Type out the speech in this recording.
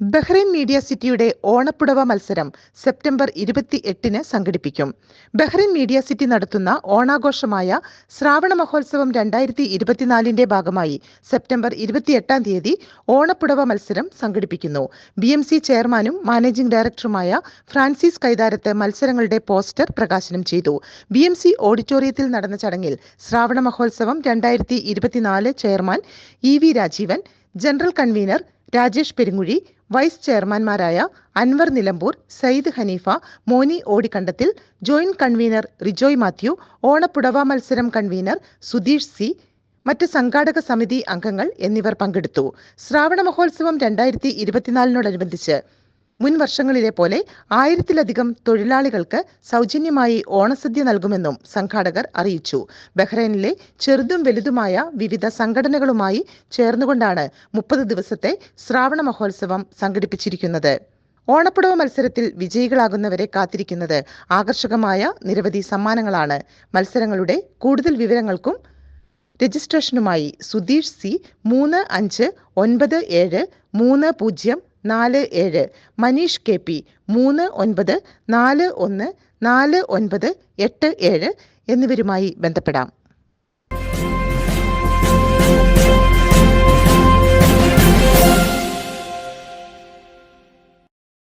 Bahrain media സിറ്റിയുടെ ഓണപ്പുടവ മത്സരം September ഇരുപത്തി എട്ടിന് സംഘടിപ്പിക്കും. ബഹ്റൈൻ മീഡിയ സിറ്റി നടത്തുന്ന ഓണാഘോഷമായ ശ്രാവണ മഹോത്സവം രണ്ടായിരത്തി ഇരുപത്തിനാലിന്റെ ഭാഗമായി സെപ്റ്റംബർ ഇരുപത്തിയെട്ടാം തീയതി ഓണപ്പുടവ മത്സരം സംഘടിപ്പിക്കുന്നു. ബി എം സി ചെയർമാനും മാനേജിംഗ് ഡയറക്ടറുമായ ഫ്രാൻസിസ് കൈതാരത്ത് മത്സരങ്ങളുടെ പോസ്റ്റർ പ്രകാശനം ചെയ്തു. ബി എം സി ഓഡിറ്റോറിയത്തിൽ നടന്ന ചടങ്ങിൽ ശ്രാവണ മഹോത്സവം രണ്ടായിരത്തി chairman E V Rajeevan general convener Rajesh Perunguzhi vice ചെയർമാൻമാരായ Anwar Nilambur Sayyid Hanifa Moni Odikkandathil joint convener Rijoy Mathew ഓണപ്പുടവ മത്സരം കൺവീനർ സുധീഷ് സി മറ്റ് സംഘാടക സമിതി അംഗങ്ങൾ എന്നിവർ പങ്കെടുത്തു. ശ്രാവണ മഹോത്സവം രണ്ടായിരത്തി ഇരുപത്തിനാലിനോടനുബന്ധിച്ച് മുൻ വർഷങ്ങളിലെ പോലെ ആയിരത്തിലധികം തൊഴിലാളികൾക്ക് സൗജന്യമായി ഓണസദ്യ നൽകുമെന്നും സംഘാടകർ അറിയിച്ചു. ബഹ്റൈനിലെ ചെറുതും വലുതുമായ വിവിധ സംഘടനകളുമായി ചേർന്നുകൊണ്ടാണ് മുപ്പത് ദിവസത്തെ ശ്രാവണ മഹോത്സവം സംഘടിപ്പിച്ചിരിക്കുന്നത്. ഓണപ്പുടവ മത്സരത്തിൽ വിജയികളാകുന്നവരെ കാത്തിരിക്കുന്നത് ആകർഷകമായ നിരവധി സമ്മാനങ്ങളാണ്. മത്സരങ്ങളുടെ കൂടുതൽ വിവരങ്ങൾക്കും രജിസ്ട്രേഷനുമായി സുധീഷ് സി മൂന്ന് അഞ്ച് ഒൻപത് ഏഴ് മൂന്ന് പൂജ്യം നാല് ഏഴ്. മനീഷ് കെ പി മൂന്ന് ഒൻപത് നാല് ഒന്ന് നാല് ഒൻപത് എട്ട് ഏഴ് എന്നിവരുമായി ബന്ധപ്പെടാം.